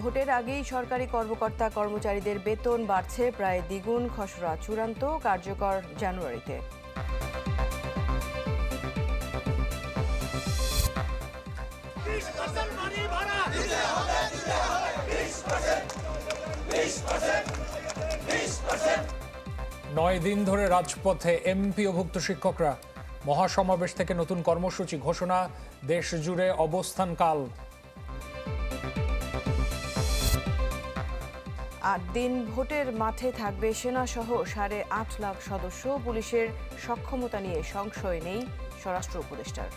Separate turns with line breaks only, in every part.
ভোটের আগেই সরকারি কর্মকর্তা কর্মচারীদের বেতন বাড়ছে প্রায় দ্বিগুণ খসড়া চূড়ান্ত কার্যকর জানুয়ারিতে।
নয় দিন ধরে রাজপথে এমপিওভুক্ত শিক্ষকরা মহাসমাবেশ থেকে নতুন কর্মসূচি ঘোষণা দেশ জুড়ে অবস্থানকাল।
আট দিন ভোটের মাঠে থাকবে সেনা সহ সাড়ে আট লাখ সদস্য। পুলিশের সক্ষমতা নিয়ে সংশয় নেই স্বরাষ্ট্র উপদেষ্টার।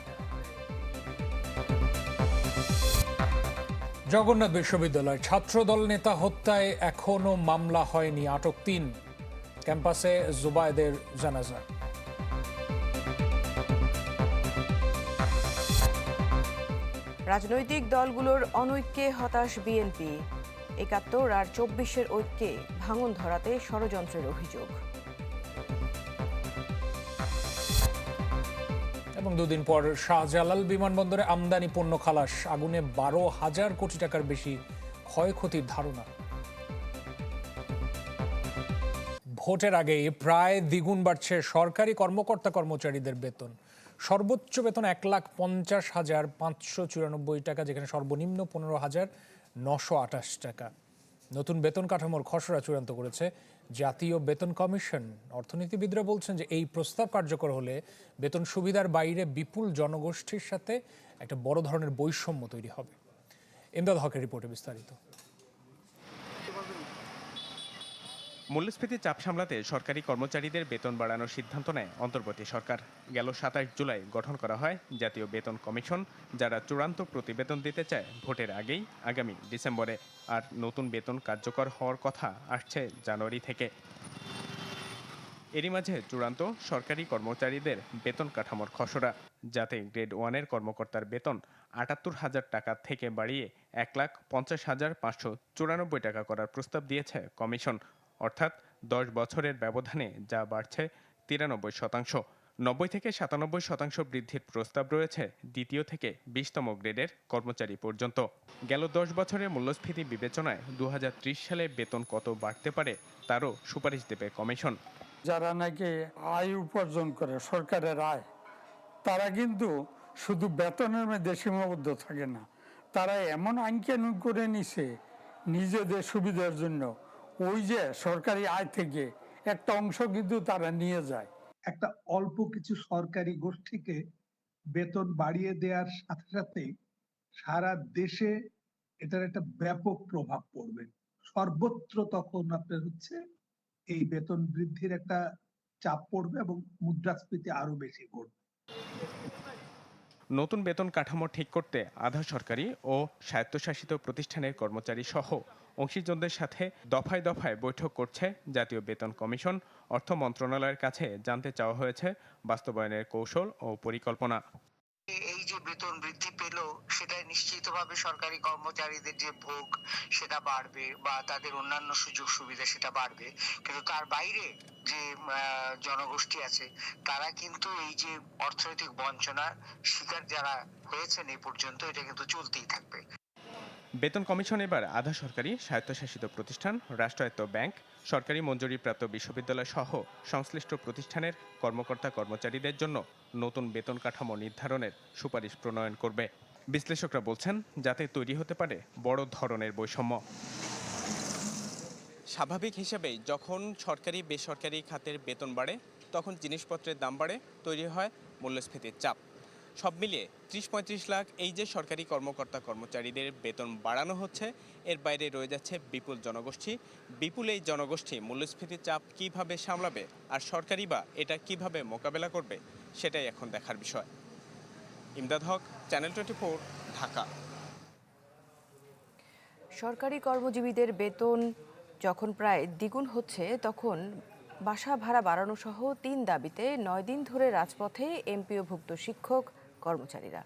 জগন্নাথ বিশ্ববিদ্যালয় ছাত্রদল নেতা হত্যায় এখনও মামলা হয়নি আটক তিন। ক্যাম্পাসে জুবায়েদের জানাজা।
রাজনৈতিক দলগুলোর অনৈক্যে হতাশ বিএনপি। একাত্তর আর চব্বিশের ঐক্যে ভাঙন ধরাতে ষড়যন্ত্রের অভিযোগ।
এবং দুদিন পর শাহজালাল বিমানবন্দরে আমদানি পণ্য খালাস, আগুনে বারো হাজার কোটি টাকার বেশি ক্ষয়ক্ষতির ধারণা। ভোটের আগে প্রায় দ্বিগুণ বাড়ছে সরকারি কর্মকর্তা কর্মচারীদের বেতন। সর্বোচ্চ বেতন এক লাখ পঞ্চাশ হাজার পাঁচশো চুরানব্বই টাকা, যেখানে সর্বনিম্ন পনেরো হাজার নশো আঠাশ টাকা। নতুন বেতন কাঠামোর খসড়া চূড়ান্ত করেছে জাতীয় বেতন কমিশন। অর্থনীতিবিদরা বলছেন যে এই প্রস্তাব কার্যকর হলে বেতন সুবিধার বাইরে বিপুল জনগোষ্ঠীর সাথে একটা বড় ধরনের বৈষম্য তৈরি হবে। এমদাদ হকের রিপোর্টে বিস্তারিত।
মূল্যস্ফীতির চাপ সামলাতে সরকারি কর্মচারীদের বেতন বাড়ানোর সিদ্ধান্ত নেয় অন্তর্বর্তী সরকার। গেল সাতাশ জুলাই গঠন করা হয় জাতীয় বেতন কমিশন, যারা চূড়ান্ত প্রতিবেদন দিতে চায় ভোটের আগেই আগামী ডিসেম্বরে। আর নতুন বেতন কার্যকর হওয়ার কথা আসছে জানুয়ারি থেকে। এরই মাঝে চূড়ান্ত সরকারি কর্মচারীদের বেতন কাঠামোর খসড়া, যাতে গ্রেড ওয়ানের কর্মকর্তার বেতন আটাত্তর হাজার টাকা থেকে বাড়িয়ে এক লাখ পঞ্চাশ হাজার পাঁচশো চুরানব্বই টাকা করার প্রস্তাব দিয়েছে কমিশন। অর্থাৎ দশ বছরের ব্যবধানে যা বাড়ছে তিরানব্বই শতাংশ। নব্বই থেকে সাতানব্বই শতাংশ বৃদ্ধির প্রস্তাব রয়েছে দ্বিতীয় থেকে বিশতম গ্রেডের কর্মচারী পর্যন্ত। গেল দশ বছরের মূল্যস্ফীতি বিবেচনায় দু হাজার ত্রিশ সালে বেতন কত বাড়তে পারে তারও সুপারিশ দেবে কমিশন।
যারা নাকি আয় উপার্জন করে, সরকারের আয়, তারা কিন্তু শুধু বেতনের মধ্যে সীমাবদ্ধ থাকে না। তারা এমন আইন করে নিছে নিজেদের সুবিধার জন্য ওই যে সরকারি আয় থেকে একটা অংশ কিন্তু তারা নিয়ে যায়।
একটা অল্প কিছু সরকারি গোষ্ঠীকে বেতন বাড়িয়ে দেওয়ার সাথে সাথে সারা দেশে এটার একটা ব্যাপক প্রভাব পড়বে। সর্বত্র তখন আপনার হচ্ছে এই বেতন বৃদ্ধির একটা চাপ পড়বে এবং মুদ্রাস্ফীতি আরও বেশি পড়বে।
নতুন বেতন কাঠামো ঠিক করতে আধা সরকারি ও স্বায়ত্তশাসিত প্রতিষ্ঠানের কর্মচারী সহ অংশীজনদের সাথে দফায় দফায় বৈঠক করছে জাতীয় বেতন কমিশন। অর্থ মন্ত্রণালয়ের কাছে জানতে চাওয়া হয়েছে বাস্তবায়নের কৌশল ও পরিকল্পনা।
বেতন বৃদ্ধি পেল সেটা নিশ্চিতভাবে সরকারি কর্মচারীদের যে ভোগ সেটা বাড়বে বা তাদের অন্যান্য সুযোগ সুবিধা সেটা বাড়বে। কিন্তু তার বাইরে যে জনগোষ্ঠী আছে, তারা কিন্তু এই যে অর্থনৈতিক বঞ্চনার শিকার যারা হয়েছেন এই পর্যন্ত, এটা কিন্তু চলতেই থাকবে।
বেতন কমিশন এবার আধা সরকারি স্বায়ত্তশাসিত প্রতিষ্ঠান, রাষ্ট্রায়ত্ত ব্যাংক, সরকারি মঞ্জুরিপ্রাপ্ত বিশ্ববিদ্যালয় সহ সংশ্লিষ্ট প্রতিষ্ঠানের কর্মকর্তা কর্মচারীদের জন্য নতুন বেতন কাঠামো নির্ধারণের সুপারিশ প্রণয়ন করবে। বিশ্লেষকরা বলছেন, যাতে তৈরি হতে পারে বড় ধরনের বৈষম্য। স্বাভাবিক হিসেবেই যখন সরকারি বেসরকারি খাতের বেতন বাড়ে, তখন জিনিসপত্রের দাম বাড়ে, তৈরি হয় মূল্যস্ফীতির চাপ। সব মিলিয়ে ত্রিশ পঁয়ত্রিশ লাখ এই যে সরকারি কর্মকর্তা কর্মচারীদের বেতন বাড়ানো হচ্ছে, এর বাইরে রয়ে যাচ্ছে বিপুল জনগোষ্ঠী। বিপুল এই জনগোষ্ঠী মূল্যস্ফীতির চাপ কীভাবে সামলাবে আর সরকারি বা এটা কীভাবে মোকাবেলা করবে, সেটাই এখন দেখার বিষয়। Imdad Haque, channel twenty Dhaka.
সরকারি কর্মজীবীদের বেতন যখন প্রায় দ্বিগুণ হচ্ছে, তখন বাসা ভাড়া বাড়ানো সহ তিন দাবিতে নয় দিন ধরে রাজপথে এমপিওভুক্ত শিক্ষক কর্মচারীরা।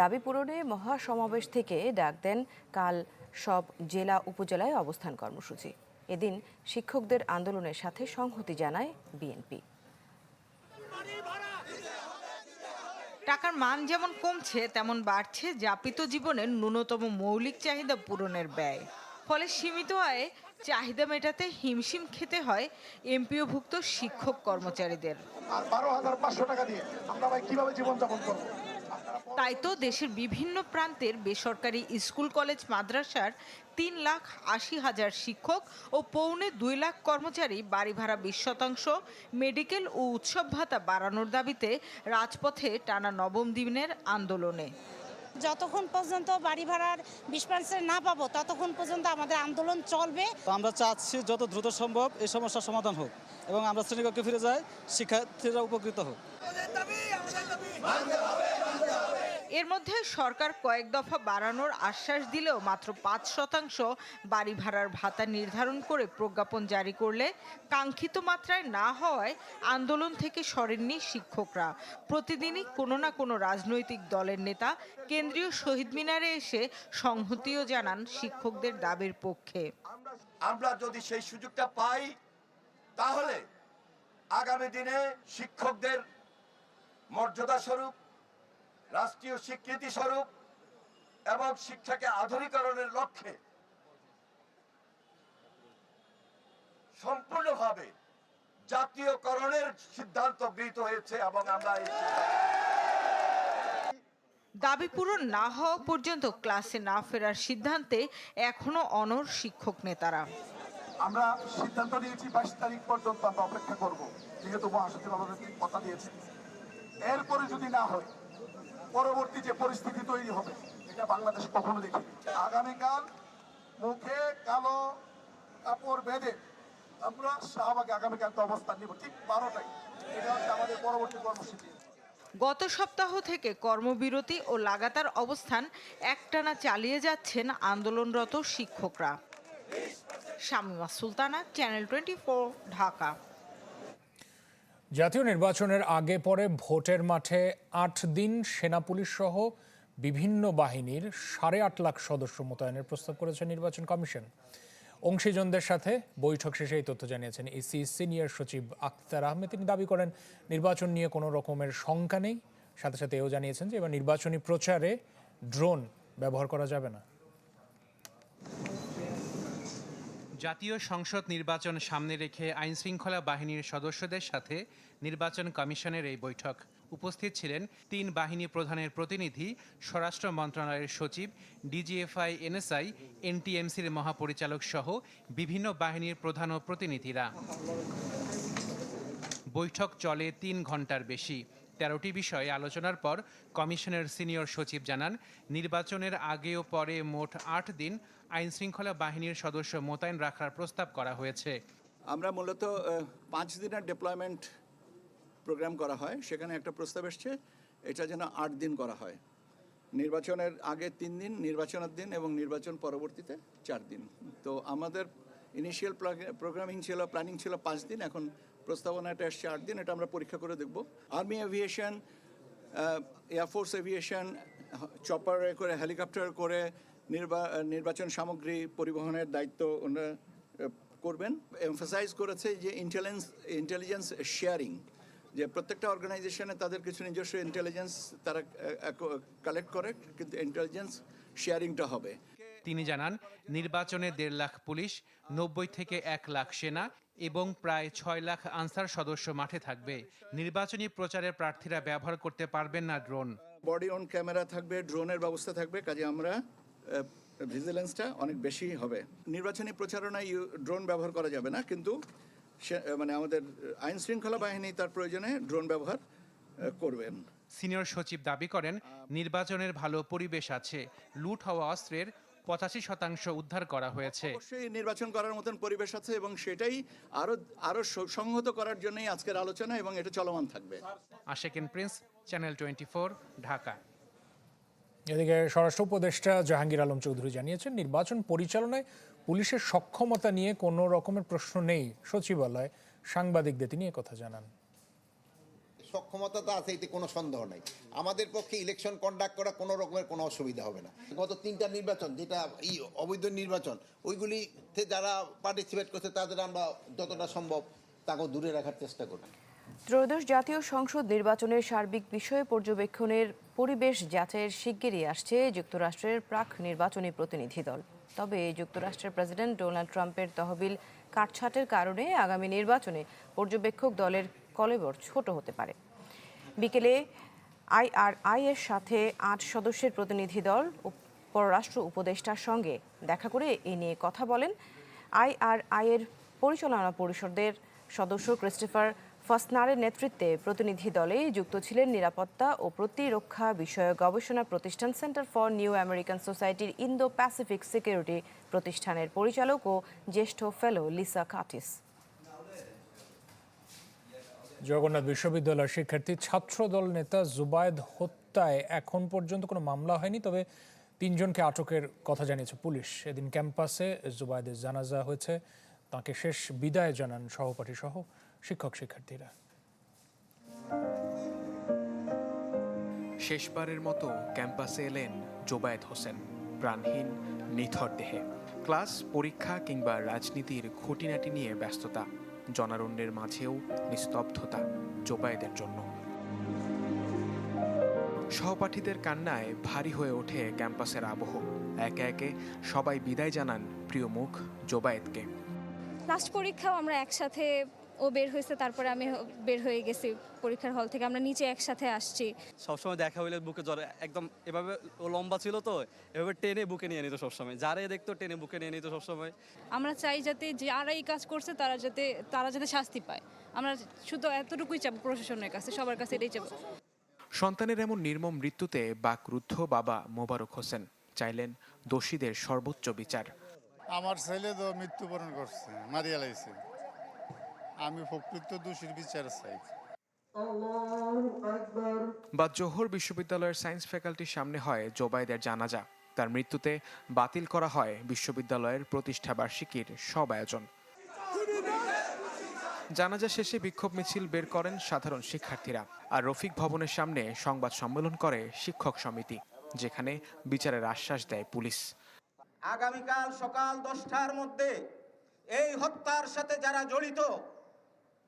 দাবি পূরণে মহাসমাবেশ থেকে ডাক দেন কাল সব জেলা উপজেলায় অবস্থান কর্মসূচি। এদিন শিক্ষকদের আন্দোলনের সাথে সংহতি জানায় বিএনপি।
টাকার মান যেমন কমছে, তেমন বাড়ছে। যাপিত জীবনের ন্যূনতম মৌলিক চাহিদা পূরণের ব্যয়। ফলে সীমিত আয়ে চাহিদা মেটাতে হিমশিম খেতে হয় এমপিওভুক্ত শিক্ষক কর্মচারীদের।
আর বারো হাজার পাঁচশো টাকা দিয়ে আমরা ভাই কীভাবে জীবনযাপন করব?
তাই তো দেশের বিভিন্ন প্রান্তের বেসরকারি স্কুল কলেজ মাদ্রাসার তিন লাখ আশি হাজার শিক্ষক ও পৌনে দুই লাখ কর্মচারী বাড়ি ভাড়া বিশ শতাংশ। মেডিকেল ও উৎসব ভাতা বাড়ানোর দাবিতে রাজপথে টানা নবম দিনের আন্দোলনে।
যতক্ষণ পর্যন্ত বাড়ি ভাড়ার বিশ পার্সেন্ট না পাবো ততক্ষণ পর্যন্ত আমাদের আন্দোলন চলবে।
তো আমরা চাচ্ছি যত দ্রুত সম্ভব এই সমস্যার সমাধান হোক এবং আমরা শ্রেণীকক্ষে ফিরে যাই শিক্ষার্থীরা উপকৃত হোক।
এর মধ্যে সরকার কয়েক দফা বাড়ানোর আশ্বাস দিলেও মাত্র পাঁচ শতাংশ বাড়ি ভাড়ার ভাতা নির্ধারণ করে প্রজ্ঞাপন জারি করলে কাঙ্ক্ষিত মাত্রায় না হওয়ায় আন্দোলন থেকে সরেননি শিক্ষকরা। প্রতিদিনই কোনো না কোনো রাজনৈতিক দলের নেতা কেন্দ্রীয় শহীদ মিনারে এসে সংহতিও জানান শিক্ষকদের দাবির পক্ষে।
আমরা যদি সেই সুযোগটা পাই, তাহলে আগামী দিনে শিক্ষকদের মর্যাদা স্বরূপ রাষ্ট্রীয় স্বীকৃতি স্বরূপ এবং শিক্ষাকে আধুনিকরণের লক্ষ্যে সম্পূর্ণভাবে জাতীয়করণের সিদ্ধান্ত গৃহীত হয়েছে এবং আমরা
দাবি পূরণ না হওয়া পর্যন্ত ক্লাসে না ফেরার সিদ্ধান্তে এখনও অনর শিক্ষক নেতারা।
আমরা সিদ্ধান্ত নিয়েছি বাইশ তারিখ পর্যন্ত আমরা অপেক্ষা করব। যেহেতু মহাসচিব আমাদের কথা দিয়েছে এরপরে যদি না হয় পরবর্তী যে পরিস্থিতি তৈরি হবে, এটা বাংলাদেশ কখনো দেখি আগামীকাল মুখে কালো কাপড় বেঁধে আমরা শাহবাগে আগামীকাল তো অবস্থান নিব, ঠিক বারোটায়। এটা হচ্ছে আমাদের পরবর্তী কর্মসূচি।
গত সপ্তাহ থেকে কর্মবিরতি ও লাগাতার অবস্থান একটানা চালিয়ে যাচ্ছেন আন্দোলনরত শিক্ষকরা। Shamima Sultana channel twenty Dhaka.
জাতীয় নির্বাচনের আগে পরে ভোটের মাঠে আট দিন সেনা পুলিশ সহ বিভিন্ন বাহিনীর সাড়ে আট লাখ সদস্য মোতায়েনের প্রস্তাব করেছে নির্বাচন কমিশন। অংশীজনদের সাথে বৈঠক শেষে এই তথ্য জানিয়েছেন ইসি সিনিয়র সচিব আক্তার আহমেদ। তিনি দাবি করেন, নির্বাচন নিয়ে কোনো রকমের শঙ্কা নেই। সাথে সাথে এও জানিয়েছেন যে এবার নির্বাচনী প্রচারে ড্রোন ব্যবহার করা যাবে না।
জাতীয় সংসদ নির্বাচন সামনে রেখে আইনশৃঙ্খলা বাহিনীর সদস্যদের সাথে নির্বাচন কমিশনের এই বৈঠক। উপস্থিত ছিলেন তিন বাহিনী প্রধানের প্রতিনিধি, স্বরাষ্ট্র মন্ত্রণালয়ের সচিব, ডিজিএফআই, এনএসআই, এনটিএমসির মহাপরিচালক সহ বিভিন্ন বাহিনীর প্রধান ও প্রতিনিধিরা। বৈঠক চলে তিন ঘণ্টার বেশি। তেরোটি বিষয়ে আলোচনার পর কমিশনের সিনিয়র সচিব জানান, নির্বাচনের আগে ও পরে মোট আট দিন আইনশৃঙ্খলা বাহিনীর সদস্য মোতায়েন রাখার প্রস্তাব করা হয়েছে।
আমরা মূলত পাঁচ দিনের ডেপ্লয়মেন্ট প্রোগ্রাম করা হয়। সেখানে একটা প্রস্তাব এসছে, এটা যেন আট দিন করা হয়। নির্বাচনের আগে তিন দিন, নির্বাচনের দিন এবং নির্বাচন পরবর্তীতে চার দিন। তো আমাদের ইনিশিয়াল প্রোগ্রামিং ছিল প্ল্যানিং ছিল পাঁচ দিন, এখন প্রস্তাবনাটা এসছে আট দিন, এটা আমরা পরীক্ষা করে দেখব। Army aviation air force aviation চপারে করে হেলিকপ্টার করে নির্বা- নির্বাচন সামগ্রী পরিবহনের দায়িত্ব ওনারা করবেন। এমফাসাইজ করেছে যে ইন্টেলিজেন্স ইন্টেলিজেন্স শেয়ারিং যে প্রত্যেকটা অর্গানাইজেশনে তাদের কিছু নিজস্ব ইন্টেলিজেন্স তারা কালেক্ট করে, কিন্তু ইন্টেলিজেন্স শেয়ারিংটা হবে।
তিনি জানান, নির্বাচনে দেড় লাখ পুলিশ, নব্বই থেকে এক লাখ সেনা এবং প্রায় ছয় লাখ আনসার সদস্য মাঠে থাকবে। নির্বাচনী প্রচারে প্রার্থীরা ব্যবহার করতে পারবেন না ড্রোন।
বডি অন ক্যামেরা থাকবে ড্রোনের ব্যবস্থা থাকবে কাজে আমরা ভিজিলেন্সটা অনেক বেশি হবে। নির্বাচনী প্রচারণায় ড্রোন ব্যবহার করা যাবে না কিন্তু মানে আমাদের আইন শৃঙ্খলা বাহিনী তার প্রয়োজনে ড্রোন ব্যবহার করবেন।
সিনিয়র সচিব দাবি করেন নির্বাচনের ভালো পরিবেশ আছে লুট হওয়া অস্ত্রের পঁচাশি শতাংশ উদ্ধার করা হয়েছে।
অবশ্যই নির্বাচন করার মতন পরিবেশ আছে এবং সেটাই আরও আরও সংহত করার জন্যই আজকের আলোচনা এবং এটা চলমান থাকবে।
Ashekin prince channel twenty Dhaka.
এদিকে স্বরাষ্ট্র উপদেষ্টা জাহাঙ্গীর আলম চৌধুরী জানিয়েছেন নির্বাচন পরিচালনায় পুলিশের সক্ষমতা নিয়ে কোনো রকমের প্রশ্ন নেই। সচিবালয় সাংবাদিকদের তিনি কথা জানান।
সক্ষমতা তো আছে এতে কোনো সন্দেহ নাই। আমাদের পক্ষে ইলেকশন কন্ডাক্ট করা কোনো রকমের কোনো অসুবিধা হবে না। গত তিনটা নির্বাচন যেটা এই অবৈধ নির্বাচন ওইগুলিতে যারা পার্টিসিপেট করছে তাদের আমরা যতটা সম্ভব তাকে দূরে রাখার চেষ্টা করি।
ত্রয়োদশ জাতীয় সংসদ নির্বাচনের সার্বিক বিষয়ে পর্যবেক্ষণের পরিবেশ যাচাইয়ের শিগগিরই আসছে যুক্তরাষ্ট্রের প্রাক নির্বাচনী প্রতিনিধি দল। তবে যুক্তরাষ্ট্রের প্রেসিডেন্ট ডোনাল্ড ট্রাম্পের তহবিল কাটছাটের কারণে আগামী নির্বাচনে পর্যবেক্ষক দলের কলেবর ছোট হতে পারে। বিকেলে আইআরআই এর সাথে আট সদস্যের প্রতিনিধি দল পররাষ্ট্র উপদেষ্টার সঙ্গে দেখা করে এ নিয়ে কথা বলেন আইআরআই এর পরিচালনা পরিষদের সদস্য ক্রিস্টোফার ফাসনারের নেতৃত্বে প্রতিনিধি দলে যুক্ত ছিলেন নিরাপত্তা ও প্রতিরক্ষা বিষয়ক গবেষণা প্রতিষ্ঠান সেন্টার ফর নিউ আমেরিকান সোসাইটির ইন্দো প্যাসিফিক সিকিউরিটি প্রতিষ্ঠানের পরিচালক ও জ্যেষ্ঠ ফেলো লিসা কাটিস।
জগন্নাথ বিশ্ববিদ্যালয়ের শিক্ষার্থী, ছাত্রদল নেতা জুবায়েদ হত্যায় এখন পর্যন্ত কোনো মামলা হয়নি, তবে তিনজনকে আটকের কথা জানিয়েছে পুলিশ। এদিন ক্যাম্পাসে জুবায়েদের জানাজা হয়েছে। তাকে শেষ বিদায় জানান সহপাঠী সহ শিক্ষক শিক্ষার্থীরা।
শেষবারের মতো ক্যাম্পাসে এলেন জোবায়েদ হোসেন। প্রাণহীন, নিথর দেহে। ক্লাস, পরীক্ষা কিংবা রাজনীতির খুঁটিনাটি নিয়ে ব্যস্ততা। জনারণ্যের মাঝেও নিস্তব্ধতা জোবায়েদের জন্য। সহপাঠীদের কান্নায় ভারী হয়ে ওঠে ক্যাম্পাসের আবহ। একে একে সবাই বিদায় জানান প্রিয় মুখ জোবায়েদকে।
লাস্ট পরীক্ষাও আমরা একসাথে ও বের হয়েছে তারপরে আমি বের হয়ে গেছি পরীক্ষার হল থেকে। আমরা নিচে একসাথে আসছি।
সবসময় দেখা হইলে বুকে জ্বর একদম এভাবে ও লম্বা ছিল তো এভাবে টেনে বুকে নিয়ে নিত সবসময়। যারে দেখতো টেনে বুকে নিয়ে নিত সবসময়।
আমরা চাই যাতে যারা এই কাজ করছে তারা যাতে তারা যাতে শাস্তি পায়। আমরা শুধু এতটুকুই চাবো প্রশাসনের কাছে সবার কাছে এটাই চাবো।
সন্তানের এমন নির্মম মৃত্যুতে বাকরুদ্ধ বাবা মোবারক হোসেন চাইলেন দোষীদের সর্বোচ্চ বিচার।
আমার ছেলে তো মৃত্যুবরণ করছে মারিয়া লাইছে। আমি প্রকৃত দোষীর বিচার চাই।
বা জোহর বিশ্ববিদ্যালয়ের সায়েন্স ফ্যাকাল্টির সামনে হয় জোবায়েদের জানাজা। তার মৃত্যুতে বাতিল করা হয় বিশ্ববিদ্যালয়ের প্রতিষ্ঠা বার্ষিকীর সব আয়োজন। জানাজা শেষে বিক্ষোভ মিছিল বের করেন সাধারণ শিক্ষার্থীরা আর রফিক ভবনের সামনে সংবাদ সম্মেলন করে শিক্ষক সমিতি যেখানে বিচারের আশ্বাস দেয় পুলিশ।
আগামীকাল সকাল দশটার মধ্যে এই হত্যার সাথে যারা জড়িত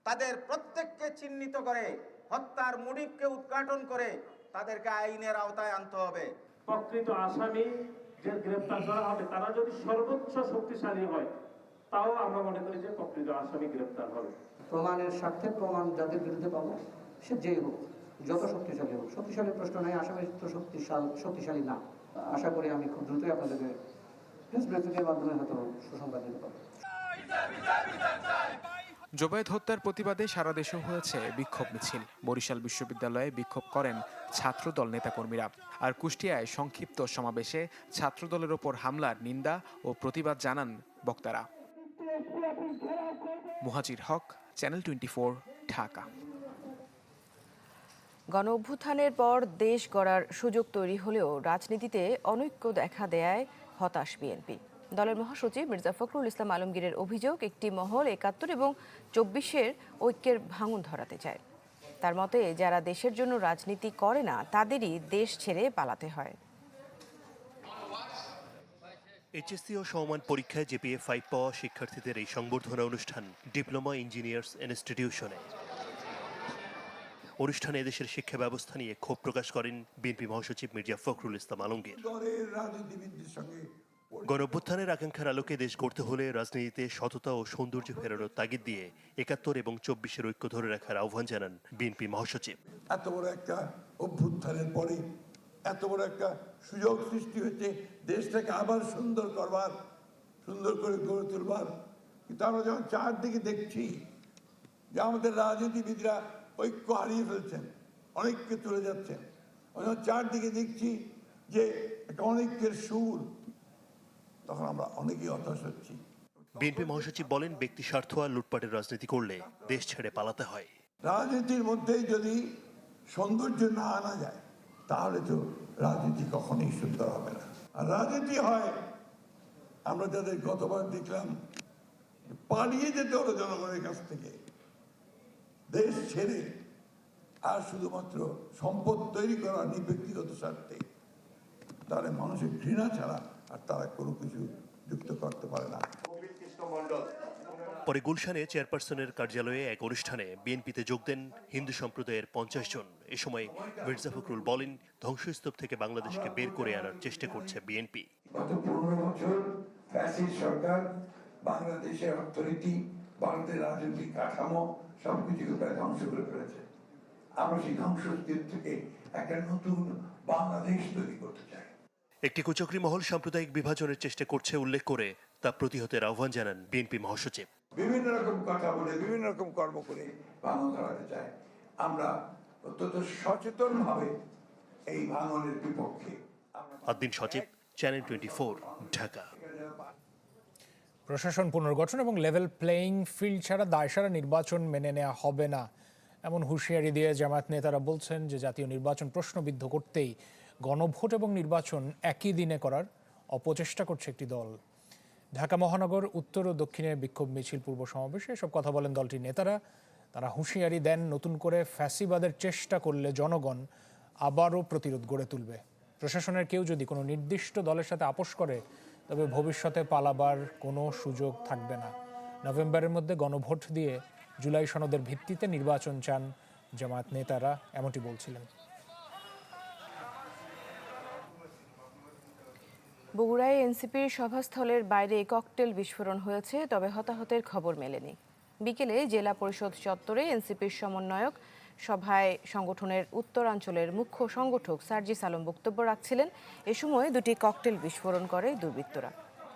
তাদের প্রত্যেককে চিহ্নিত করে হত্যার মুডিবকে উদ্ঘাটন করে তাদেরকে আইনের আওতায় আনতে হবে।
প্রকৃত আসামি যে গ্রেপ্তার করা হবে তারা যদি সর্বোচ্চ শক্তিশালী হয় তাও আমরা মনে করি যে প্রকৃত আসামি গ্রেপ্তার হবে।
প্রমাণের স্বার্থে প্রমাণ যাদের বিরুদ্ধে পাবো সে যেই হোক যত শক্তিশালী হোক। শক্তিশালী প্রশ্ন নয় আসামি তো শক্তিশালী শক্তিশালী না। আশা করি আমি খুব দ্রুতই আপনাদেরকে প্রেস ব্রিফিংয়ের মাধ্যমে হয়তো সুসংবাদ দিতে পারব।
জোবায়েদ হত্যার প্রতিবাদে সারা দেশেও হয়েছে বিক্ষোভ মিছিল। বরিশাল বিশ্ববিদ্যালয়ে বিক্ষোভ করেন ছাত্রদল নেতাকর্মীরা। আর কুষ্টিয়ায় সংক্ষিপ্ত সমাবেশে ছাত্রদলের ওপর হামলার নিন্দা ও প্রতিবাদ জানান বক্তারা। Muhajir Haque, channel twenty Dhaka.
গণ অভ্যুত্থানের পর দেশ গড়ার সুযোগ তৈরি হলেও রাজনীতিতে অনৈক্য দেখা দেয় হতাশ বিএনপি। দলের মহাসচিব মির্জা ফখরুল ইসলাম আলমগীরের অভিযোগ একটি মহল একাত্তর এবং চব্বিশের ঐক্যের ভাঙন ধরাতে চায়। তার মতে যারা দেশের জন্য রাজনীতি করে না তাদেরই দেশ ছেড়ে পালাতে হয়।
এইচএসসি ও সমমান পরীক্ষায় জেপিএ ফাইভ পাওয়া শিক্ষার্থীদের এই সংবর্ধনা অনুষ্ঠান ডিপ্লোমা ইঞ্জিনিয়ার্স ইনস্টিটিউশনে। অনুষ্ঠানে এদেশের শিক্ষা ব্যবস্থা নিয়ে ক্ষোভ প্রকাশ করেন বিএনপি মহাসচিব মির্জা ফখরুল ইসলাম আলমগীর। গণঅভ্যুত্থানের আকাঙ্ক্ষার আলোকে দেশ গড়তে হলে রাজনীতিতে সততা ও সৌন্দর্য ফেরানোর তাগিদ দিয়ে একাত্তর এবং চব্বিশের ঐক্য ধরে রাখার আহ্বান জানান বিএনপি মহাসচিব।
এত বড় একটা অভ্যুত্থানের পরে এত বড় একটা সুযোগ সৃষ্টি হয়েছে, দেশটাকে আবার সুন্দর করবার, সুন্দর করে গড়ে তুলবার। কিন্তু আমরা যখন চারদিকে দেখছি যে আমাদের রাজনীতিবিদরা ঐক্য হারিয়ে ফেলছেন, অনেককে তুলে যাচ্ছেন যখন চারদিকে দেখছি যে একটা অনেকের সুর তখন আমরা অনেকেই হতাশ হচ্ছি।
বিএনপি মহাসচিব বলেন ব্যক্তি স্বার্থ আর লুটপাটের রাজনীতি করলে দেশ ছেড়ে পালাতে হয়।
রাজনীতির মধ্যেই যদি সৌন্দর্য না আনা যায় তাহলে তো রাজনীতি কখনোই সুন্দর হবে না। আর রাজনীতি হয় আমরা যাদের গতবার দেখলাম পালিয়ে যেতে হলো জনগণের কাছ থেকে। দেশ ছেড়ে আর শুধুমাত্র সম্পদ তৈরি করা নি ব্যক্তিগত স্বার্থে তাহলে মানুষের ঘৃণা ছাড়া আর তারা কোনো কিছু যুক্ত করতে পারে না।
পরে গুলশানে চেয়ারপারসনের কার্যালয়ে এক অনুষ্ঠানে বিএনপিতে যোগ দেন হিন্দু সম্প্রদায়ের পঞ্চাশ জন। এ সময় মির্জা ফখরুল বলেন ধ্বংসস্তূপ থেকে বাংলাদেশকে বের করে আনার চেষ্টা করছে বিএনপি।
গত পনেরো বছর ফ্যাসিস্ট সরকার বাংলাদেশের অর্থনীতি বাংলাদেশের রাজনৈতিক কাঠামো সবকিছুকে প্রায় ধ্বংস করে ফেলেছে। আমরা সেই ধ্বংসস্তূপ থেকে একটা নতুন বাংলাদেশ তৈরি করতে চাই।
একটি কুচক্রী মহল সাম্প্রদায়িক বিভাজনের চেষ্টা করছে উল্লেখ করে তা প্রতিহতের আহ্বান জানান বিএনপি মহাসচিব।
বিভিন্ন রকম কথা বলে বিভিন্ন রকম কর্ম করে ভাঙন ধরাতে চায়। আমরা অত্যন্ত সচেতন ভাবে এই ভাঙনের বিপক্ষে
আদ্দিন সচিব চ্যানেল টোয়েন্টি ঢাকা।
প্রশাসন পুনর্গঠন এবং লেভেল প্লেয়িং ফিল্ড ছাড়া দায়সারা নির্বাচন মেনে নেওয়া হবে না। এমন হুঁশিয়ারি দিয়ে জামায়াত নেতারা বলছেন যে জাতীয় নির্বাচন প্রশ্নবিদ্ধ করতেই গণভোট এবং নির্বাচন একই দিনে করার অপচেষ্টা করছে একটি দল। ঢাকা মহানগর উত্তর ও দক্ষিণে বিক্ষোভ মিছিল পূর্ব সমাবেশে এসব কথা বলেন দলটির নেতারা। তারা হুঁশিয়ারি দেন, নতুন করে ফ্যাসিবাদের চেষ্টা করলে জনগণ আবারও প্রতিরোধ গড়ে তুলবে। প্রশাসনের কেউ যদি কোনো নির্দিষ্ট দলের সাথে আপোষ করে, তবে ভবিষ্যতে পালাবার কোনো সুযোগ থাকবে না। নভেম্বরের মধ্যে গণভোট দিয়ে জুলাই সনদের ভিত্তিতে নির্বাচন চান জামায়াত নেতারা, এমনটি বলছিলেন।
বগুড়ায় এনসিপির সভাস্থলের বাইরে ককটেল বিস্ফোরণ হয়েছে, তবে হতাহতের খবর মেলেনি। বিকেলে জেলা পরিষদ চত্বরে এনসিপির সমন্বয়ক সভায় সংগঠনের উত্তরাঞ্চলের মুখ্য সংগঠক সার্জিস আলম বক্তব্য রাখছিলেন। এ সময় দুটি ককটেল বিস্ফোরণ করে দুর্বৃত্তরা।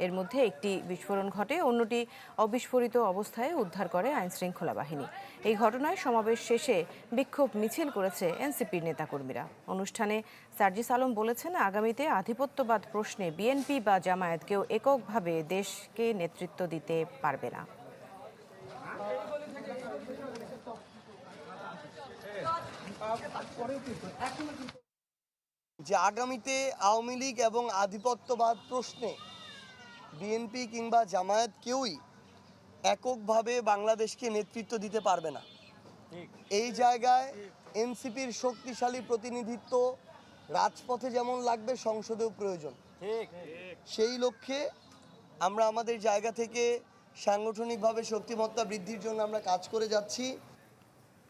এর মধ্যে একটি বিস্ফোরণ ঘটে, অন্যটি অবিস্ফোরিত অবস্থায় উদ্ধার করে আইনশৃঙ্খলা বাহিনী। এই ঘটনায় সমাবেশ শেষে বিক্ষোভ মিছিল করেছে এনসিপির নেতাকর্মীরা। অনুষ্ঠানে সার্জিস আলম বলেছেন, আগামীতে আধিপত্যবাদ প্রশ্নে বিএনপি বা জামায়াত কেউ এককভাবে দেশকে নেতৃত্ব দিতে পারবে না।
যে আগামীতে আওয়ামী লীগ এবং আধিপত্যবাদ প্রশ্নে বিএনপি কিংবা জামায়াত কেউই এককভাবে বাংলাদেশকে নেতৃত্ব দিতে পারবে না। এই জায়গায় এনসিপির শক্তিশালী প্রতিনিধিত্ব রাজপথে যেমন লাগবে সংসদেও প্রয়োজন। সেই লক্ষ্যে আমরা আমাদের জায়গা থেকে সাংগঠনিকভাবে শক্তিমত্তা বৃদ্ধির জন্য আমরা কাজ করে যাচ্ছি।